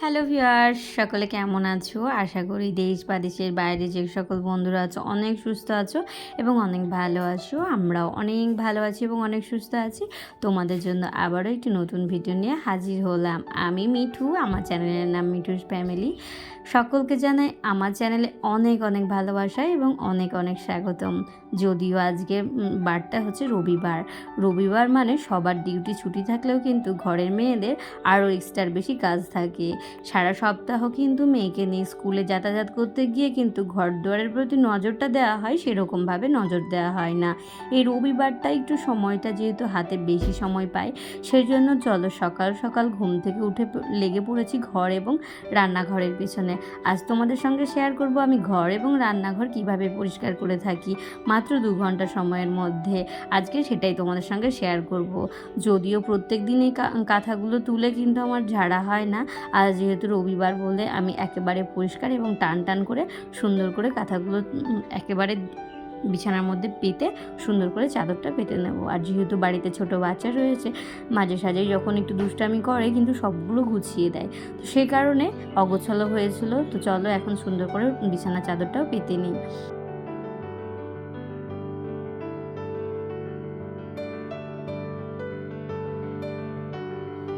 Hello viewers সকলে কেমন আছো? আশা করি দেশ বা দেশের বাইরে যে সকল বন্ধুরা আছো, অনেক সুস্থ আছো এবং অনেক ভালো আছো। আমরাও অনেক ভালো আছি এবং অনেক সুস্থ আছি। তোমাদের জন্য আবারও একটি নতুন ভিডিও নিয়ে হাজির হলাম। আমি মিঠু, আমার চ্যানেলের নাম মিঠুর ফ্যামিলি সকলকে জানাই আমার চ্যানেলে অনেক অনেক ভালোবাসা এবং অনেক অনেক স্বাগতম। যদিও আজকে বারটা হচ্ছে রবিবার। রবিবার মানে সবার ডিউটি ছুটি থাকলেও কিন্তু ঘরের মেয়েদের আরও এক্সট্রার বেশি কাজ থাকে। সারা সপ্তাহ কিন্তু মেয়েকে নিয়ে স্কুলে যাতায়াত করতে গিয়ে কিন্তু ঘর দুয়ারের প্রতি নজরটা দেওয়া হয়, সেরকমভাবে নজর দেওয়া হয় না। এই রবিবারটা একটু সময়টা যেহেতু হাতে বেশি সময় পাই সেই জন্য চলো সকাল সকাল ঘুম থেকে উঠে লেগে পড়েছি ঘর এবং রান্নাঘরের পিছনে। আজ তোমাদের সঙ্গে শেয়ার করব আমি ঘর এবং রান্নাঘর কীভাবে পরিষ্কার করে থাকি মাত্র দু ঘণ্টা সময়ের মধ্যে। আজকে সেটাই তোমাদের সঙ্গে শেয়ার করব। যদিও প্রত্যেক দিন এই কাঁথাগুলো তুলে কিন্তু আমার ঝাড়া হয় না। আজ যেহেতু রবিবার বলে আমি একেবারে পরিষ্কার এবং টান টান করে সুন্দর করে কাঁথাগুলো একেবারে বিছানার মধ্যে পেতে সুন্দর করে চাদরটা পেতে নেব। আর যেহেতু বাড়িতে ছোট বাচ্চা রয়েছে, মাঝে সাঝে যখন একটু দুষ্টামি করে, কিন্তু সবগুলো গুছিয়ে দেয়। তো সেই কারণে অগোছালো হয়েছিল। তো চলো এখন সুন্দর করে বিছানা চাদরটাও পেতে নিই।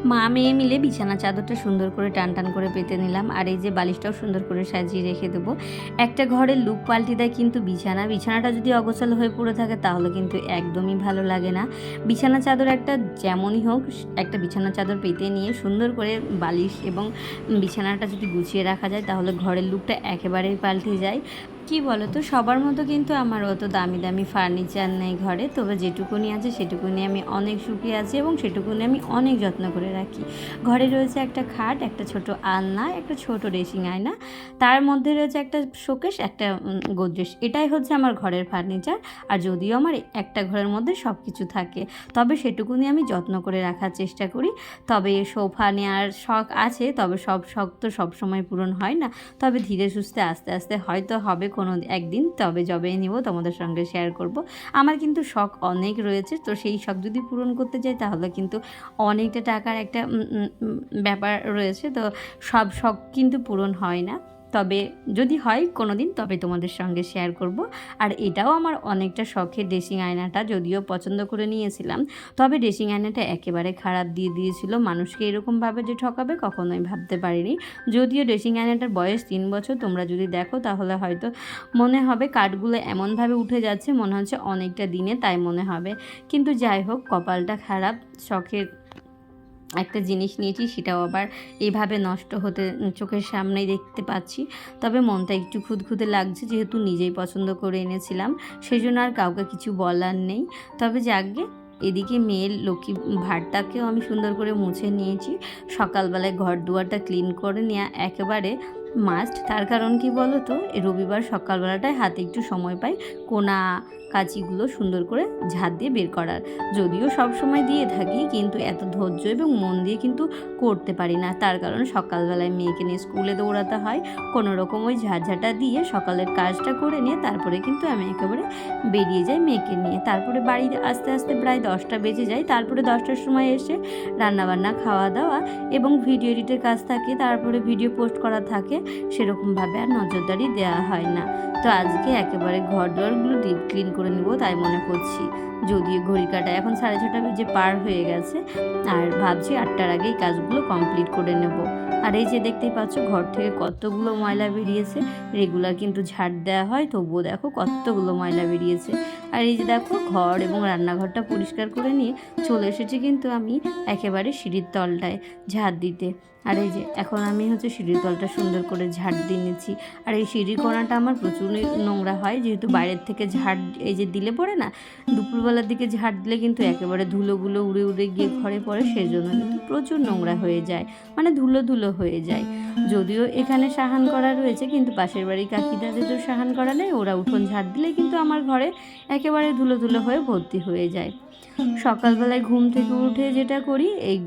মা মেয়ে মিলে বিছানা চাদরটা সুন্দর করে টান টান করে পেতে নিলাম আর এই যে বালিশটাও সুন্দর করে সাজিয়ে রেখে দেবো। একটা ঘরের লুক পাল্টে দেয় কিন্তু বিছানা। বিছানাটা যদি অগোছালো হয়ে পড়ে থাকে তাহলে কিন্তু একদমই ভালো লাগে না। বিছানা চাদর একটা যেমনই হোক, একটা বিছানা চাদর পেতে নিয়ে সুন্দর করে বালিশ এবং বিছানাটা যদি গুছিয়ে রাখা যায় তাহলে ঘরের লুকটা একেবারেই পাল্টে যায়। কি বলো তো সবার মতো কিন্তু আমার অত দামি দামি ফার্নিচার নেই ঘরে। তবে যেটুকুনি আছে সেটুকুনি আমি অনেক সুখী আছি এবং সেটুকুনি আমি অনেক যত্ন করে রাখি। ঘরে রয়েছে একটা খাট, একটা ছোট আলনা, একটা ছোট ড্রেসিং আয়না। তার মধ্যে রয়েছে একটা শোকেশ একটা গোদরেজ। এটাই হচ্ছে আমার ঘরের ফার্নিচার আর যদিও আমার একটা ঘরের মধ্যে সব কিছু থাকে, তবে সেটুকুনি আমি যত্ন করে রাখার চেষ্টা করি। তবে সোফা নেওয়ার শখ আছে, তবে সব শখ তো সবসময় পূরণ হয় না। তবে ধীরে সুস্থে আস্তে আস্তে হয়তো হবে কোনো একদিন, তবে যবেই নিব তোমাদের সঙ্গে শেয়ার করব। আমার কিন্তু শখ অনেক রয়েছে, তো সেই শখ যদি পূরণ করতে যাই, তাহলে কিন্তু অনেকটা টাকার একটা ব্যাপার রয়েছে। তো সব শখ কিন্তু পূরণ হয় না। তবে যদি হয় কোনো দিন তবে তোমাদের সঙ্গে শেয়ার করব। আর এটাও আমার অনেকটা শখের ড্রেসিং আয়নাটা, যদিও পছন্দ করে নিয়েছিলাম। তবে ড্রেসিং আয়নাটা একেবারে খারাপ দিয়ে দিয়েছিল। মানুষকে এরকমভাবে যে ঠকাবে, কখনোই ভাবতে পারিনি। যদিও ড্রেসিং আয়নাটার বয়স তিন বছর, তোমরা যদি দেখো, তাহলে হয়তো মনে হবে কাঠগুলো এমনভাবে উঠে যাচ্ছে, মনে হচ্ছে অনেকটা দিনে, তাই মনে হবে। কিন্তু যাই হোক, কপালটা খারাপ, শখের একটা জিনিস নিয়েছি, সেটাও আবার এইভাবে নষ্ট হতে চোখের সামনেই দেখতে পাচ্ছি। তবে মনটা একটু খুদখুদে লাগছে, যেহেতু নিজেই পছন্দ করে এনেছিলাম সেই জন্য আর কাউকে কিছু বলার নেই। তবে যাকগে, এদিকে মেয়ের লক্ষ্মী ভাতটাকেও আমি সুন্দর করে মুছে নিয়েছি। সকালবেলায় ঘর দুয়ারটা ক্লিন করে নেওয়া একেবারে মাস্ট। তার কারণ কি বলো তো রবিবার সকালবেলাটায় হাতে একটু সময় পাই, কোনা কাঁচিগুলো সুন্দর করে ঝাঁট দিয়ে বের করার। যদিও সব সময় দিয়ে থাকি, কিন্তু এত ধৈর্য এবং মন দিয়ে কিন্তু করতে পারি না। তার কারণ সকালবেলায় মেয়েকে নিয়ে স্কুলে দৌড়াতে হয়। কোনো রকম ওই ঝাঁঝাটা দিয়ে সকালের কাজটা করে নিয়ে তারপরে কিন্তু আমি একেবারে বেরিয়ে যাই মেয়েকে নিয়ে। তারপরে বাড়িতে আস্তে আস্তে প্রায় দশটা বেজে যায়। তারপরে দশটার সময় এসে রান্নাবান্না খাওয়া দাওয়া এবং ভিডিও এডিটের কাজ থাকে। তারপরে ভিডিও পোস্ট করা থাকে। সেরকমভাবে আর নজরদারি দেওয়া হয় না। তো আজকে একেবারে ঘর দুয়ারগুলো ডিপ ক্লিন করে নেব তাই মনে করছি। যদিও ঘড়ি কাটা। এখন সাড়ে ছটা বেজে পার হয়ে গেছে আর ভাবছি আটটার আগেই কাজগুলো কমপ্লিট করে নেব। আর এই যে দেখতেই পাচ্ছ, ঘর থেকে কতগুলো ময়লা বেরিয়েছে। রেগুলার কিন্তু ঝাড় দেওয়া হয়, তবুও দেখো কতগুলো ময়লা বেরিয়েছে। আর এই যে দেখো ঘর এবং রান্নাঘরটা পরিষ্কার করে নিয়ে চলে এসেছি কিন্তু আমি একেবারে সিঁড়ির তলটায় ঝাড় দিতে। আর এই যে এখন আমি হচ্ছে সিঁড়ির তলটা সুন্দর করে ঝাড় দিয়ে নিচ্ছি। আর এই সিঁড়ির কোণাটা আমার প্রচুর নোংরা হয়, যেহেতু বাইরের থেকে ঝাড় এই যে দিলে পড়ে না দুপুরবেলার দিকে ঝাড় দিলে কিন্তু একেবারে ধুলোগুলো উড়ে উড়ে গিয়ে ঘরে পড়ে, সেজন্য কিন্তু প্রচুর নোংরা হয়ে যায় মানে ধুলো ধুলো হয়ে যায়। যদিও এখানে সাহান করা রয়েছে, কিন্তু পাশের বাড়ি কাকিদাদের তো সাহান করা নেই, ওরা উঠোন ঝাড় দিলে কিন্তু আমার ঘরে একেবারে ধুলো ধুলো হয়ে ভর্তি হয়ে যায়। সকালবেলায় ঘুম থেকে উঠে যেটা করি, এই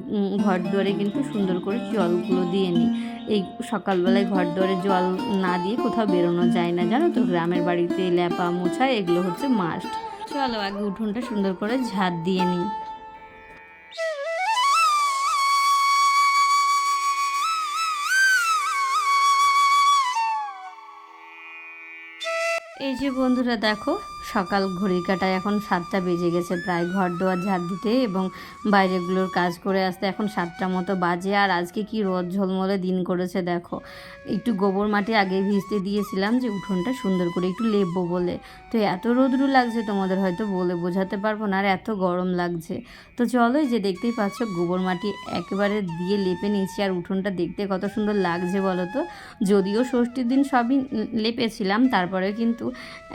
ঘর দুয়ারে কিন্তু সুন্দর করে জলগুলো দিয়ে নিই। এই সকালবেলায় ঘর দুয়ারে জল না দিয়ে কোথাও বেরোনো যায় না, জানো তো? গ্রামের বাড়িতে ল্যাপা মোছা, এগুলো হচ্ছে মাস্ট চলো আগে উঠোনটা সুন্দর করে ঝাঁত দিয়ে নিই। এই যে বন্ধুরা দেখো সকাল ঘড়ির কাটায় এখন সাতটা বেজে গেছে। প্রায় ঘর দোয়ার ঝাড় দিতে এবং বাইরেগুলোর কাজ করে আসতে এখন সাতটা মতো বাজে। আর আজকে কি রোদ ঝলমলে দিন করেছে দেখো। একটু গোবর মাটি আগে ভিজতে দিয়েছিলাম যে উঠোনটা সুন্দর করে একটু লেপবো বলে। তো এত রোদ্রু লাগছে তোমাদের হয়তো বলে বোঝাতে পারব না, আর এত গরম লাগছে। তো চলো যে দেখতেই পাচ্ছ গোবর মাটি একেবারে দিয়ে লেপে নিয়েছি। আর উঠোনটা দেখতে কত সুন্দর লাগছে বলো তো? যদিও ষষ্ঠীর দিন সবই লেপেছিলাম তারপরে কিন্তু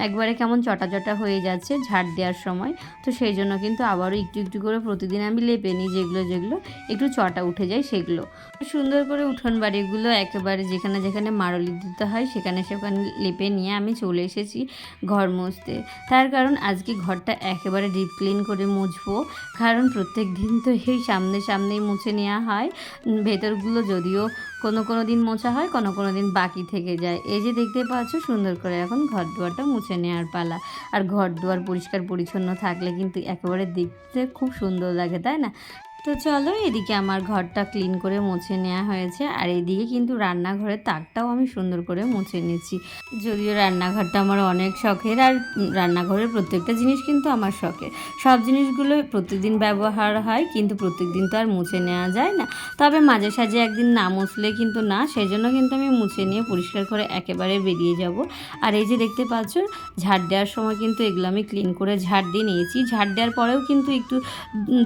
একবারে কেমন চটা চটা হয়ে যাচ্ছে ঝাড় দেওয়ার সময়। তো সেই জন্য কিন্তু আবারও একটু একটু করে প্রতিদিন আমি লেপে নিই যেগুলো যেগুলো একটু চটা উঠে যায় সেগুলো। সুন্দর করে উঠোন বাড়িগুলো একেবারে যেখানে যেখানে মারলি দিতে হয় সেখানে সেখানে লেপে নিয়ে আমি চলে এসেছি ঘর মুছতে। তার কারণ আজকে ঘরটা একেবারে ডিপ ক্লিন করে মুছবো। কারণ প্রত্যেক দিন তো এই সামনে সামনেই মুছে নেওয়া হয়। ভেতরগুলো যদিও কোনো কোনো দিন মোছা হয়, কোনো কোনো দিন বাকি থেকে যায়। এই যে দেখতে পাচ্ছ সুন্দর করে এখন ঘর দুয়ারটা মুছে নেওয়ার পালা। আর ঘর দুয়ার পরিষ্কার পরিচ্ছন্ন থাকলে কিন্তু একেবারে দেখতে খুব সুন্দর লাগে তাই না? তো চলো, এদিকে আমার ঘরটা ক্লিন করে মুছে নেওয়া হয়েছে। আর এদিকে কিন্তু রান্নাঘরের তাকটাও আমি সুন্দর করে মুছে নিচ্ছি যদিও রান্নাঘরটা আমার অনেক শখের, আর রান্নাঘরের প্রত্যেকটা জিনিস কিন্তু আমার শখের। সব জিনিসগুলো প্রতিদিন ব্যবহার হয়, কিন্তু প্রত্যেকদিন তো আর মুছে নেওয়া যায় না। তবে মাঝে সাঝে একদিন না মুছলে কিন্তু না সেই জন্য কিন্তু আমি মুছে নিয়ে পরিষ্কার করে একেবারে বেরিয়ে যাব। আর এই যে দেখতে পাচ্ছ, ঝাড় দেওয়ার সময় কিন্তু এগুলো আমি ক্লিন করে ঝাড় দিয়ে নিয়েছি। ঝাড় দেওয়ার পরেও কিন্তু একটু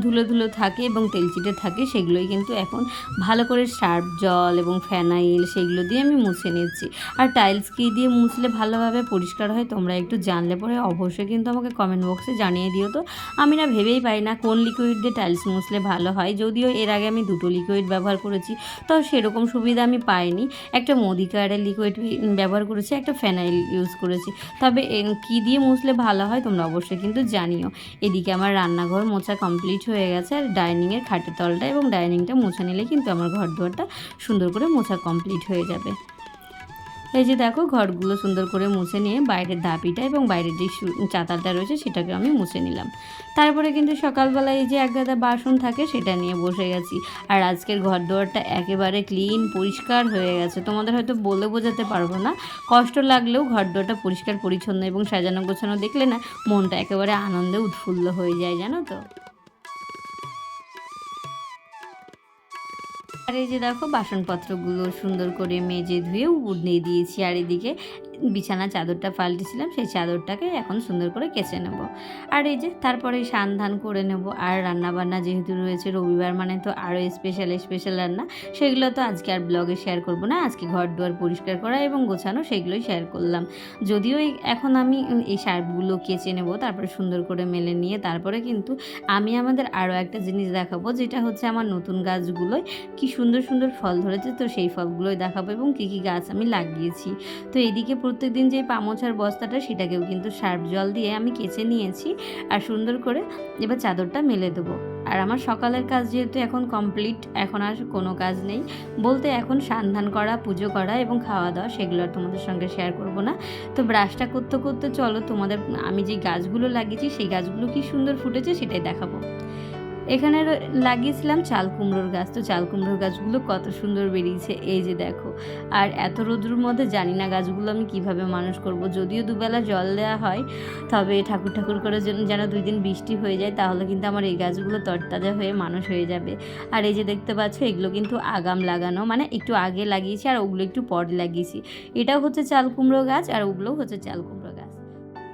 ধুলো ধুলো থাকে এবং তেলচিটে থাকে, সেগুলোই কিন্তু এখন ভালো করে সার্ফ জল এবং ফ্যানাইল সেগুলো দিয়ে আমি মুছে নিচ্ছি। আর টাইলস কি দিয়ে মুছলে ভালোভাবে পরিষ্কার হয় তোমরা একটু জানলে পরে অবশ্যই কিন্তু আমাকে কমেন্ট বক্সে জানিয়ে দিও তো। আমি না ভেবেই পাই না কোন লিকুইড দিয়ে টাইলস মুছলে ভালো হয়, যদিও এর আগে আমি দুটো লিকুইড ব্যবহার করেছি, তো সেরকম সুবিধা আমি পাইনি। একটা মোদিকারের লিকুইড ব্যবহার করেছি, একটা ফ্যানাইল ইউজ করেছি। তবে কী দিয়ে মুছলে ভালো হয় তোমরা অবশ্যই কিন্তু জানিও। এদিকে আমার রান্নাঘর মোছা কমপ্লিট হয়ে গেছে, আর ডাইনিংয়ের খাটের তলটা এবং ডাইনিংটা মুছে নিলে কিন্তু আমার ঘর দুয়ারটা সুন্দর করে মোছা কমপ্লিট হয়ে যাবে। এই যে দেখো, ঘরগুলো সুন্দর করে মুছে নিয়ে বাইরের ধাপিটা এবং বাইরের যে চাতালটা রয়েছে সেটাকে আমি মুছে নিলাম। তারপরে কিন্তু সকালবেলা এই যে এক গাদা বাসন থাকে সেটা নিয়ে বসে গেছি। আর আজকের ঘর দুয়ারটা একেবারে ক্লিন পরিষ্কার হয়ে গেছে। তোমাদের হয়তো বলে বোঝাতে পারব না, কষ্ট লাগলেও ঘর দুয়ারটা পরিষ্কার, পরিচ্ছন্ন এবং সাজানো গোছানো দেখলে না মনটা একেবারে আনন্দে উৎফুল্ল হয়ে যায়, জানো তো? আর এই যে দেখো বাসনপত্রগুলো সুন্দর করে মেজে ধুয়ে উপর নিয়ে দিয়েছি আর এদিকে বিছানা চাদরটা পাল্টেছিলাম সেই চাদরটাকে এখন সুন্দর করে কেচে নেব। আর এই যে তারপরে সান ধান করে নেব। আর রান্না বান্না যেহেতু রয়েছে, রবিবার মানে তো আরও স্পেশাল স্পেশাল রান্না, সেগুলো তো আজকে আর ব্লগে শেয়ার করব না। আজকে ঘর দুয়ার পরিষ্কার করা এবং গোছানো, সেগুলোই শেয়ার করলাম। যদিও এখন আমি এই শার্টগুলো কেচে নেব, তারপরে সুন্দর করে মেলে নিয়ে তারপরে কিন্তু আমি আমাদের আরও একটা জিনিস দেখাবো, যেটা হচ্ছে আমার নতুন গাছগুলোয় কি সুন্দর সুন্দর ফল ধরেছে। তো সেই ফলগুলোই দেখাবো এবং কী কী গাছ আমি লাগিয়েছি। তো এদিকে প্রত্যেকদিন যে পামোছার বস্তাটা সেটাকেও কিন্তু সার্ফ জল দিয়ে আমি কেচে নিয়েছি আর সুন্দর করে এবার চাদরটা মেলে দেবো। আর আমার সকালের কাজ যেহেতু এখন কমপ্লিট, এখন আর কোনো কাজ নেই। বলতে এখন সান্ধান করা, পুজো করা এবং খাওয়া দাওয়া সেগুলো আর তোমাদের সঙ্গে শেয়ার করব না। তো ব্রাশটা করতে করতে চলো তোমাদের, আমি যে গাছগুলো লাগিয়েছি সেই গাছগুলো কি সুন্দর ফুটেছে সেটাই দেখাবো। এখানে লাগিয়েছিলাম চাল কুমড়োর গাছ। তো চাল কুমড়োর গাছগুলো কত সুন্দর বেরিয়েছে। এই যে দেখো। আর এত রোদ্রুর মধ্যে জানি না গাছগুলো আমি কীভাবে মানুষ করব। যদিও দুবেলা জল দেওয়া হয়, তবে ঠাকুর ঠাকুর করে যেন দুই দিন বৃষ্টি হয়ে যায়, তাহলে কিন্তু আমার এই গাছগুলো তরতাজা হয়ে মানুষ হয়ে যাবে। আর এই যে দেখতে পাচ্ছ, এগুলো কিন্তু আগাম লাগানো মানে একটু আগে লাগিয়েছি আর ওগুলো একটু পরে লাগিয়েছি। এটাও হচ্ছে চাল কুমড়ো গাছ আর ওগুলোও হচ্ছে চাল কুমড়ো।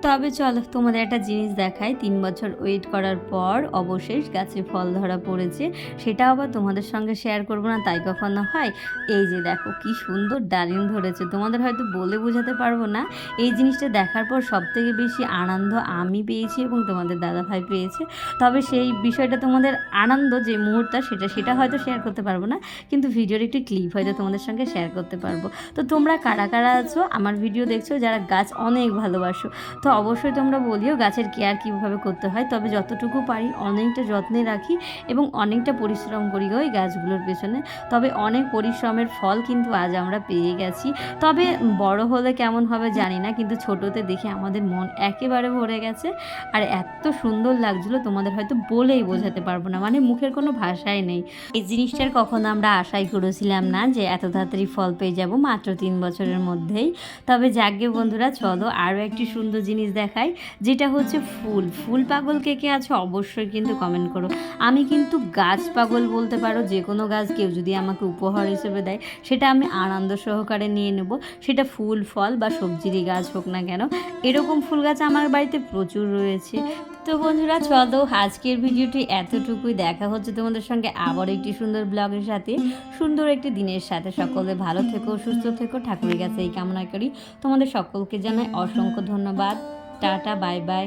তবে চলো, তোমাদের একটা জিনিস দেখাই। তিন বছর ওয়েট করার পর অবশেষ গাছে ফল ধরা পড়েছে। সেটা আবার তোমাদের সঙ্গে শেয়ার করব না, তাই কখনো হয়? এই যে দেখো, কি সুন্দর ডালিম ধরেছে। তোমাদের হয়তো বলে বোঝাতে পারব না। এই জিনিসটা দেখার পর সব থেকে বেশি আনন্দ আমি পেয়েছি এবং তোমাদের দাদা ভাই পেয়েছে। তবে সেই বিষয়টা তোমাদের আনন্দ যে মুহূর্ত সেটা সেটা হয়তো শেয়ার করতে পারব না। কিন্তু ভিডিওর একটি ক্লিপ হয়তো তোমাদের সঙ্গে শেয়ার করতে পারব। তো তোমরা কারা কারা আছো? আমার ভিডিও দেখছ, যারা গাছ অনেক ভালোবাসো। তো তো অবশ্যই তোমরা বলিও গাছের কেয়ার কীভাবে করতে হয়। তবে যতটুকু পারি অনেকটা যত্নে রাখি এবং অনেকটা পরিশ্রম করি ওই গাছগুলোর পেছনে। তবে অনেক পরিশ্রমের ফল কিন্তু আজ আমরা পেয়ে গেছি। তবে বড় হলে কেমন হবে জানি না, কিন্তু ছোটোতে দেখে আমাদের মন একেবারে ভরে গেছে। আর এত সুন্দর লাগছিল, তোমাদের হয়তো বলেই বোঝাতে পারব না মানে মুখের কোনো ভাষাই নেই। এই জিনিসটার কখনো আমরা আশাই করেছিলাম না যে এত তাড়াতাড়ি ফল পেয়ে যাব মাত্র তিন বছরের মধ্যেই। তবে যাগ্গে বন্ধুরা, চলো আরও একটি সুন্দর জিনিস দেখাই, যেটা হচ্ছে ফুল। ফুল পাগল কে কে আছে অবশ্যই কিন্তু কমেন্ট করো। আমি কিন্তু গাছ পাগল বলতে পারো, যে কোনো গাছ কেউ যদি আমাকে উপহার হিসেবে দেয়, সেটা আমি আনন্দ সহকারে নিয়ে নেব। সেটা ফুল, ফল বা সবজিরই গাছ হোক না কেন, এরকম ফুল গাছ আমার বাড়িতে প্রচুর রয়েছে। তো বন্ধুরা, চলো আজকের ভিডিওটি এতটুকুই। দেখা হচ্ছে তোমাদের সঙ্গে আবার একটি সুন্দর ব্লগের সাথে। সুন্দর একটি দিনের সাথে। সকলে ভালো থেকো, সুস্থ থেকো। ঠাকুরের কাছে এই কামনা করি। তোমাদের সকলকে জানাই অসংখ্য ধন্যবাদ। Tata bye bye